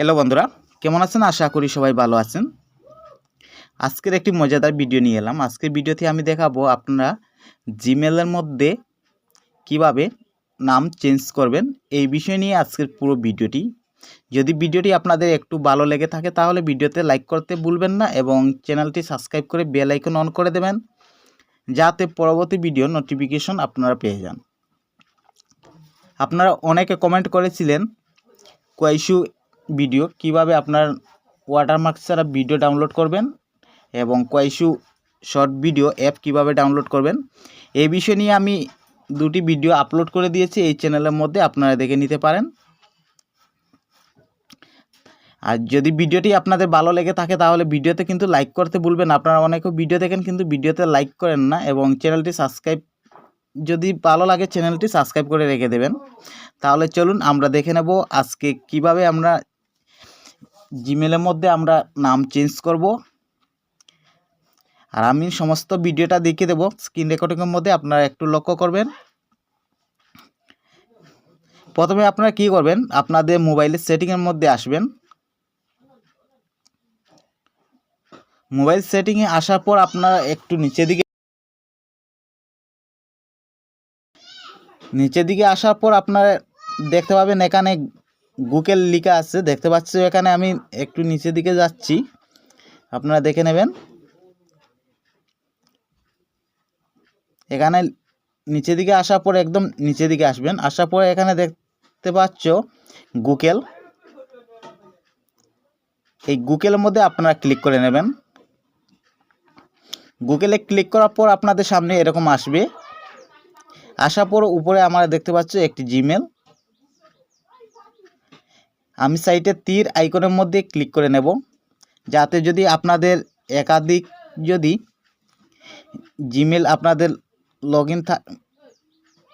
Hello বন্ধুরা, কেমন আছেন? আশা করি সবাই ভালো আছেন। আজকের একটি মজাদার ভিডিও নিয়ে এলাম। আজকের ভিডিওতে আমি দেখাবো আপনারা জিমেলের মধ্যে কীভাবে নাম চেঞ্জ করবেন। এই বিষয় নিয়ে আজকের পুরো ভিডিওটি। যদি ভিডিওটি আপনাদের একটু ভালো লেগে থাকে, তাহলে ভিডিওতে লাইক করতে ভুলবেন না এবং চ্যানেলটি সাবস্ক্রাইব করে বেল আইকন অন করে দেবেন, যাতে পরবর্তী ভিডিও নোটিফিকেশন আপনারা পেয়ে যান। আপনারা অনেকে কমেন্ট করেছিলেন কোয়াইশু ভিডিও কীভাবে আপনার ওয়াটারমার্ক ছাড়া ভিডিও ডাউনলোড করবেন এবং কোয়াইশু শর্ট ভিডিও অ্যাপ কীভাবে ডাউনলোড করবেন, এই বিষয় নিয়ে আমি দুটি ভিডিও আপলোড করে দিয়েছি, এই চ্যানেলের মধ্যে আপনারা দেখে নিতে পারেন। আর যদি ভিডিওটি আপনাদের ভালো লেগে থাকে, তাহলে ভিডিওতে কিন্তু লাইক করতে ভুলবেন আপনারা অনেকে ভিডিও দেখেন, কিন্তু ভিডিওতে লাইক করেন না এবং চ্যানেলটি সাবস্ক্রাইব যদি ভালো লাগে চ্যানেলটি সাবস্ক্রাইব করে রেখে দেবেন। তাহলে চলুন আমরা দেখে নেব আজকে কীভাবে আমরা জিমেলের মধ্যে আমরা নাম চেঞ্জ করব। আর আমি সমস্ত ভিডিওটা দেখিয়ে দেবো। স্ক্রিন রেকর্ডিংয়ের মধ্যে আপনারা একটু লক্ষ্য করবেন। প্রথমে আপনারা কি করবেন? আপনাদের মোবাইলের সেটিংয়ের মধ্যে আসবেন। মোবাইল সেটিংয়ে আসার পর আপনারা একটু নিচের দিকে নিচের দিকে আসার পর আপনারা দেখতে পাবেন এখানে গুগল লেখা আছে, দেখতে পাচ্ছি এখানে আমি একটু নিচের দিকে যাচ্ছি। আপনারা দেখে নেবেন। এখানে নিচের দিকে আসার পর একদম নিচের দিকে আসবেন। আসার পর এখানে দেখতে পাচ্ছ গুগল এই গুগলের মধ্যে আপনারা ক্লিক করে নেবেন। গুগলে ক্লিক করার পর আপনাদের সামনে এরকম আসবে। আসার পর উপরে আমরা দেখতে পাচ্ছি একটি জিমেল আমি সাইটে তীর আইকনের মধ্যে ক্লিক করে নেব। যাতে যদি আপনাদের একাধিক যদি জিমেল আপনাদের লগ ইন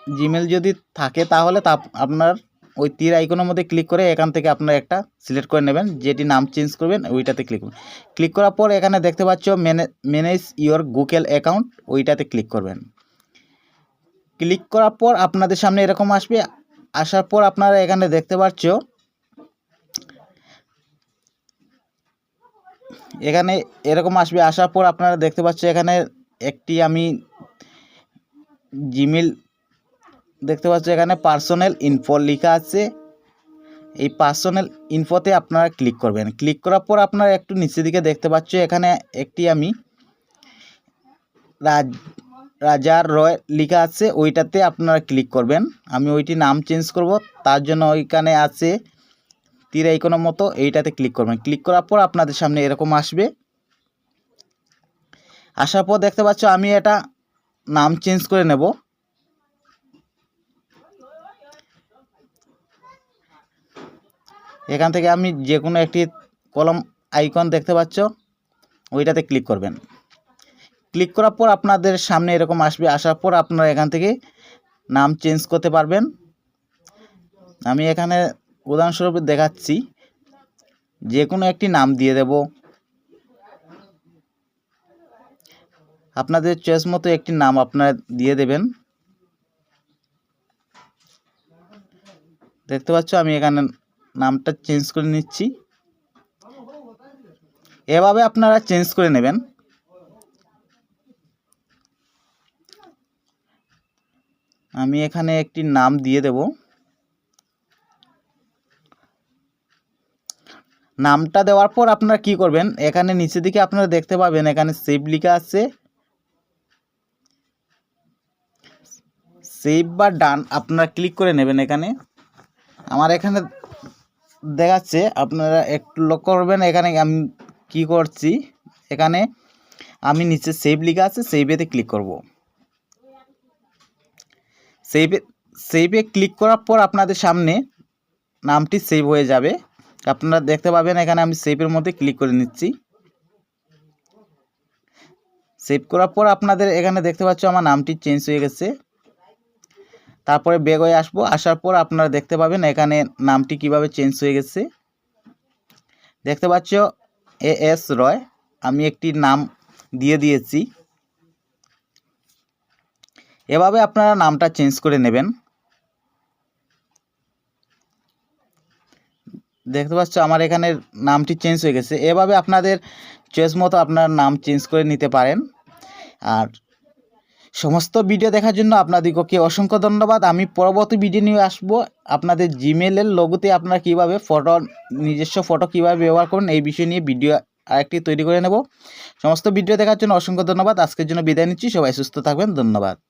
জিমেল যদি থাকে তাহলে তা আপনার ওই তীর আইকনের মধ্যে ক্লিক করে এখান থেকে আপনারা একটা সিলেক্ট করে নেবেন, যেটি নাম চেঞ্জ করবেন, ওইটাতে ক্লিক করবেন। ক্লিক করার পর এখানে দেখতে পাচ্ছ ম্যানেজ ইওর গুগল অ্যাকাউন্ট, ওইটাতে ক্লিক করবেন। ক্লিক করার পর আপনাদের সামনে এরকম আসবে। আসার পর আপনারা এখানে দেখতে পাচ্ছ এখানে এরকম আসবে, আসার পর আপনারা দেখতে পাচ্ছেন এখানে একটি আমি জিমেল দেখতে পাচ্ছ, এখানে পার্সোনাল ইনফো লেখা আছে। এই পার্সোনাল ইনফোতে আপনারা ক্লিক করবেন। ক্লিক করার পর আপনারা একটু নিচের দিকে দেখতে পাচ্ছ, এখানে একটি আমি রাজ রাজার রয় লেখা আছে, ওইটাতে আপনারা ক্লিক করবেন। আমি ওইটি নাম চেঞ্জ করব, তার জন্য ওইখানে আছে তীর আইকনের মতো এইটাতে ক্লিক করবেন। ক্লিক করার পর আপনাদের সামনে এরকম আসবে। আসার পর দেখতে পাচ্ছ আমি এটা নাম চেঞ্জ করে নেব। এখান থেকে আমি যে কোনো একটি কলম আইকন দেখতে পাচ্ছ, ওইটাতে ক্লিক করবেন। ক্লিক করার পর আপনাদের সামনে এরকম আসবে। আসার পর আপনারা এখান থেকে নাম চেঞ্জ করতে পারবেন। আমি এখানে উদাহরণস্বরূপ দেখাচ্ছি যে কোনো একটি নাম দিয়ে দেব। আপনাদের চয়েস মতো একটি নাম আপনারা দিয়ে দেবেন। দেখতে পাচ্ছ, আমি এখানে নামটা চেঞ্জ করে নিচ্ছি। এভাবে আপনারা চেঞ্জ করে নেবেন। আমি এখানে একটি নাম দিয়ে দেব। নামটা দেওয়ার পর আপনারা কি করবেন? এখানে নিচের দিকে আপনারা দেখতে পাবেন, এখানে সেভ লেখা আছে। সেভ বা ডান আপনারা ক্লিক করে নেবেন এখানে। আমার এখানে দেখাচ্ছে, আপনারা একটু লক্ষ্য করবেন, এখানে আমি কি করছি? এখানে আমি নিচে সেভ লেখা আছে সেভেতে ক্লিক করব। সেভে সেভে ক্লিক করার পর আপনাদের সামনে নামটি সেভ হয়ে যাবে। আপনারা দেখতে পাবেন, এখানে আমি সেভের মধ্যে ক্লিক করে নিচ্ছি। সেভ করার পর আপনাদের এখানে দেখতে পাচ্ছ আমার নামটি চেঞ্জ হয়ে গেছে। তারপরে বেগ হয়ে আসব, আসার পর আপনারা দেখতে পাবেন এখানে নামটি কীভাবে চেঞ্জ হয়ে গেছে। দেখতে পাচ্ছ এ এস রয় আমি একটি নাম দিয়ে দিয়েছি। এভাবে আপনারা নামটা চেঞ্জ করে নেবেন। দেখতে পাচ্ছ, আমার এখানে নামটি চেঞ্জ হয়ে গেছে। এভাবে আপনাদের চয়েস মতো আপনার নাম চেঞ্জ করে নিতে পারেন। আর সমস্ত ভিডিও দেখার জন্য আপনাদেরকে অসংখ্য ধন্যবাদ। আমি পরবর্তী ভিডিও নিয়ে আসব। আপনাদের জিমেলের লোগোতে আপনারা কীভাবে ফটো নিজস্ব ফটো কীভাবে ব্যবহার করুন এই বিষয় নিয়ে ভিডিও আরেকটি তৈরি করে নেব। সমস্ত ভিডিও দেখার জন্য অসংখ্য ধন্যবাদ। আজকের জন্য বিদায় নিচ্ছি। সবাই সুস্থ থাকবেন। ধন্যবাদ।